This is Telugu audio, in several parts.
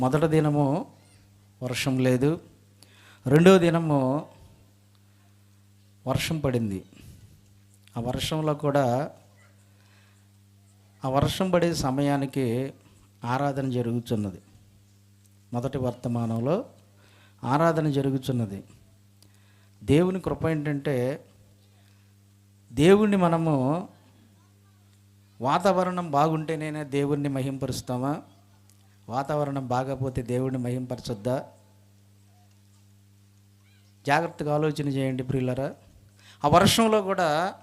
మొదటి దినము వర్షం లేదు. రెండో దినము వర్షం పడింది. ఆ వర్షంలో కూడా ఆ వర్షం పడే సమయానికి ఆరాధన జరుగుతున్నది. మొదటి వర్తమానంలో ఆరాధన జరుగుతున్నది. దేవుని కృప ఏంటంటే దేవుణ్ణి మనము వాతావరణం బాగుంటేనే దేవుణ్ణి మహింపరుస్తామా? వాతావరణం బాగపోతే దేవుడిని మహింపరచొద్దా? జాగ్రత్తగా ఆలోచన చేయండి ప్రియులరా. ఆ వర్షంలో కూడా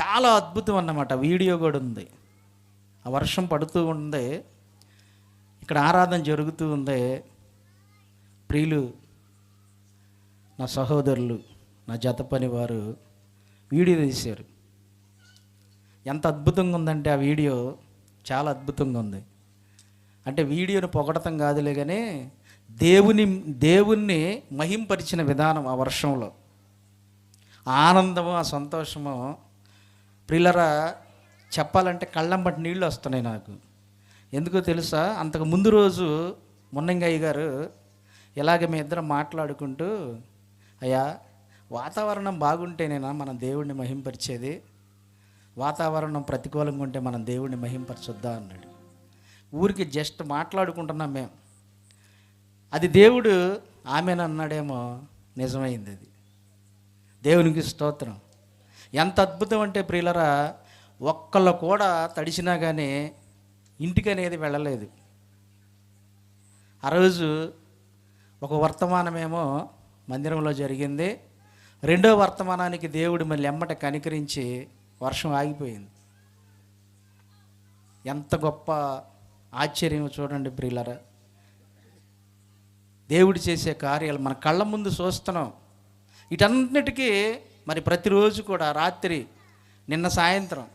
చాలా అద్భుతం అన్నమాట. వీడియో కూడా ఉంది. ఆ వర్షం పడుతూ ఉంది ఇక్కడ ఆరాధన జరుగుతూ ఉంది. ప్రియులు నా సహోదరులు నా జత పని వారు వీడియో తీశారు. ఎంత అద్భుతంగా ఉందంటే ఆ వీడియో చాలా అద్భుతంగా ఉంది. అంటే వీడియోని పొగడటం కాదులే కానీ దేవుని దేవుణ్ణి మహింపరిచిన విధానం ఆ వర్షంలో. ఆనందము ఆ సంతోషము ప్రిల్లరా చెప్పాలంటే కళ్ళం బట్టి నీళ్ళు వస్తున్నాయి నాకు. ఎందుకో తెలుసా? అంతకు ముందు రోజు మున్నంగయ్య గారు ఇలాగ మీ ఇద్దరం మాట్లాడుకుంటూ అయ్యా వాతావరణం బాగుంటేనేనా మనం దేవుణ్ణి మహింపరిచేది? వాతావరణం ప్రతికూలంగా ఉంటే మనం దేవుణ్ణి మహింపరచొద్దా? అన్నాడు. ఊరికి జస్ట్ మాట్లాడుకుంటున్నాం మేము. అది దేవుడు ఆమెనన్నాడేమో నిజమైంది అది. దేవునికి స్తోత్రం. ఎంత అద్భుతం అంటే ప్రియులరా ఒక్కళ్ళు కూడా తడిసినా కానీ ఇంటికి అనేది వెళ్ళలేదు. ఆ రోజు ఒక వర్తమానమేమో మందిరంలో జరిగింది. రెండో వర్తమానానికి దేవుడు మళ్ళీ ఎమ్మట కనికరించి వర్షం ఆగిపోయింది. ఎంత గొప్ప ఆశ్చర్యం చూడండి ప్రియులరా. దేవుడు చేసే కార్యాలు మన కళ్ళ ముందు చూస్తున్నాం. వీటన్నిటికీ మరి ప్రతిరోజు కూడా రాత్రి నిన్న సాయంత్రం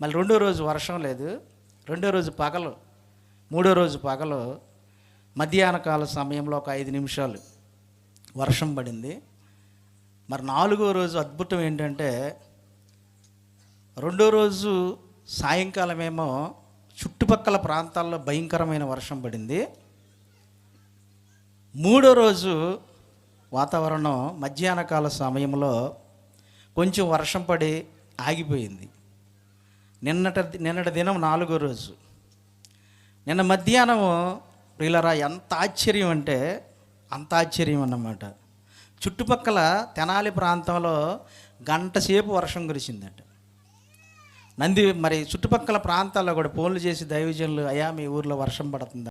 మళ్ళీ రెండో రోజు వర్షం లేదు రెండో రోజు పగలు మూడో రోజు పగలు మధ్యాహ్న కాల సమయంలో ఒక ఐదు నిమిషాలు వర్షం పడింది. మరి నాలుగో రోజు అద్భుతం ఏంటంటే రెండో రోజు సాయంకాలమేమో చుట్టుపక్కల ప్రాంతాల్లో భయంకరమైన వర్షం పడింది. మూడో రోజు వాతావరణం మధ్యాహ్నకాల సమయంలో కొంచెం వర్షం పడి ఆగిపోయింది. నిన్నట నిన్నటి దినం నాలుగో రోజు. నిన్న మధ్యాహ్నం ప్రియులరా ఎంత ఆశ్చర్యం అంటే అంత ఆశ్చర్యం అన్నమాట. చుట్టుపక్కల తెనాలి ప్రాంతంలో గంట సేపు వర్షం కురిసిందంట. నంది మరి చుట్టుపక్కల ప్రాంతాల్లో కూడా ఫోన్లు చేసి దైవజనులు అయా మీ ఊర్లో వర్షం పడుతుంది?